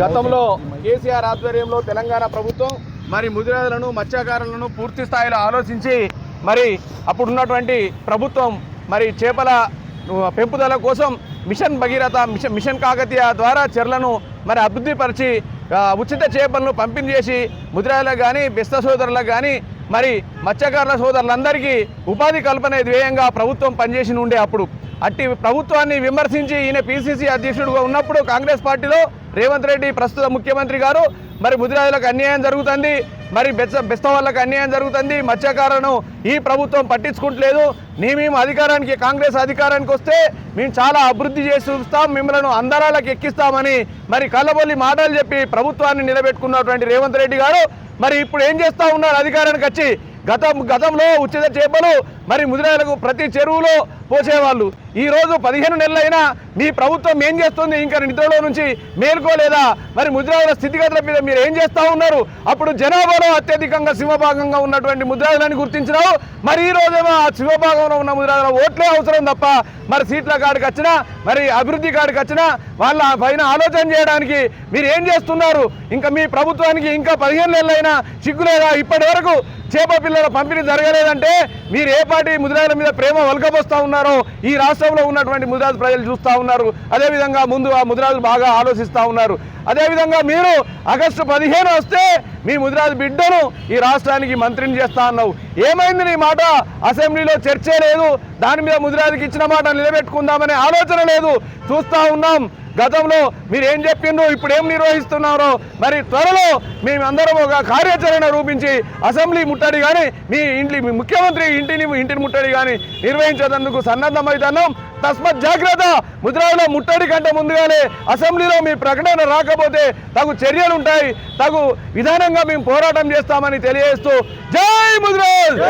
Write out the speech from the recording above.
గతంలో కేసీఆర్ ఆధ్వర్యంలో తెలంగాణ ప్రభుత్వం మరి ముదిరాజులను మత్స్యకారులను పూర్తి స్థాయిలో ఆలోచించి మరి అప్పుడున్నటువంటి ప్రభుత్వం మరి చేపల పెంపుదల కోసం mission Bhagiratha mission mission Kakatiya ద్వారా చెర్లను మరి అభివృద్ధిపరిచి ఉచిత చేపలను పంపిణీ చేసి ముదిరాజులకు కానీ బెస్త సోదరులకు కానీ మరి మత్స్యకారుల సోదరులందరికీ ఉపాధి కల్పన ధ్యేయంగా ప్రభుత్వం పనిచేసి ఉండే అప్పుడు. అట్టి ప్రభుత్వాన్ని విమర్శించి ఈయన పిసిసి అధ్యక్షుడుగా ఉన్నప్పుడు కాంగ్రెస్ పార్టీలో రేవంత్ రెడ్డి ప్రస్తుత ముఖ్యమంత్రి గారు. మరి ముదిరాజులకు అన్యాయం జరుగుతుంది. మరి బెస్త బెస్త వాళ్ళకి అన్యాయం జరుగుతుంది. మత్స్యకారులను ఈ ప్రభుత్వం పట్టించుకుంటలేదు. నీ మేము అధికారానికి కాంగ్రెస్ అధికారానికి వస్తే మేము చాలా అభివృద్ధి చేసి చూస్తాం మిమ్మల్ని అందరాలకు ఎక్కిస్తామని మరి కళ్ళబొల్లి మాటలు చెప్పి ప్రభుత్వాన్ని నిలబెట్టుకున్నటువంటి రేవంత్ రెడ్డి గారు. మరి ఇప్పుడు ఏం చేస్తా ఉన్నారు? అధికారానికి వచ్చి గతం గతంలో ఉచిత చేపలు మరి ముదిరాయలకు ప్రతి చెరువులో పోసేవాళ్ళు. ఈ రోజు పదిహేను నెలలైనా మీ ప్రభుత్వం ఏం చేస్తుంది? ఇంకా నిద్రలో నుంచి మేల్కోలేదా? మరి ముద్రాల స్థితిగతుల మీద మీరు ఏం చేస్తా ఉన్నారు? అప్పుడు జనాభాలో అత్యధికంగా సింహభాగంగా ఉన్నటువంటి ముద్రాలని గుర్తించినావు. మరి ఈ రోజేమో ఆ సింహభాగంలో ఉన్న ముద్రాల ఓట్లే అవసరం తప్ప మరి సీట్ల కాడికి వచ్చినా మరి అభివృద్ధి కాడికి వచ్చినా వాళ్ళ పైన ఆలోచన చేయడానికి మీరు ఏం చేస్తున్నారు? ఇంకా మీ ప్రభుత్వానికి ఇంకా పదిహేను నెలలైనా సిగ్గులేదా? ఇప్పటి వరకు చేప పిల్లల పంపిణీ జరగలేదంటే మీరు ఏ పార్టీ ముదిరాజుల మీద ప్రేమ వలకబోస్తా ఉన్నారో ఈ రాష్ట్రంలో ఉన్నటువంటి ముదిరాజు ప్రజలు చూస్తూ ఉన్నారు. అదేవిధంగా ముందు ఆ ముదిరాజులు బాగా ఆలోచిస్తూ ఉన్నారు. అదేవిధంగా మీరు ఆగస్టు పదిహేను వస్తే మీ ముదిరాజు బిడ్డను ఈ రాష్ట్రానికి మంత్రిని చేస్తా అన్నావు. ఏమైంది నీ మాట? అసెంబ్లీలో చర్చే లేదు. దాని మీద ముదిరాజుకి ఇచ్చిన మాట నిలబెట్టుకుందామనే ఆలోచన లేదు. చూస్తా ఉన్నాం. గతంలో మీరు ఏం చెప్పిండ్రు ఇప్పుడు ఏం నిర్వహిస్తున్నారో మరి త్వరలో మేమందరం ఒక కార్యాచరణ రూపించి అసెంబ్లీ ముట్టడి కానీ మీ ఇంటి మీ ముఖ్యమంత్రి ఇంటిని ఇంటిని ముట్టడి కానీ నిర్వహించేందుకు సన్నద్ధమవుతున్నాం తస్మత్ జాగ్రత్త ముద్రాలో ముట్టడి కంటే ముందుగానే అసెంబ్లీలో మీ ప్రకటన రాకపోతే తగు చర్యలు ఉంటాయి తగు విధానంగా మేము పోరాటం చేస్తామని తెలియజేస్తూ జై ముద్రాజ్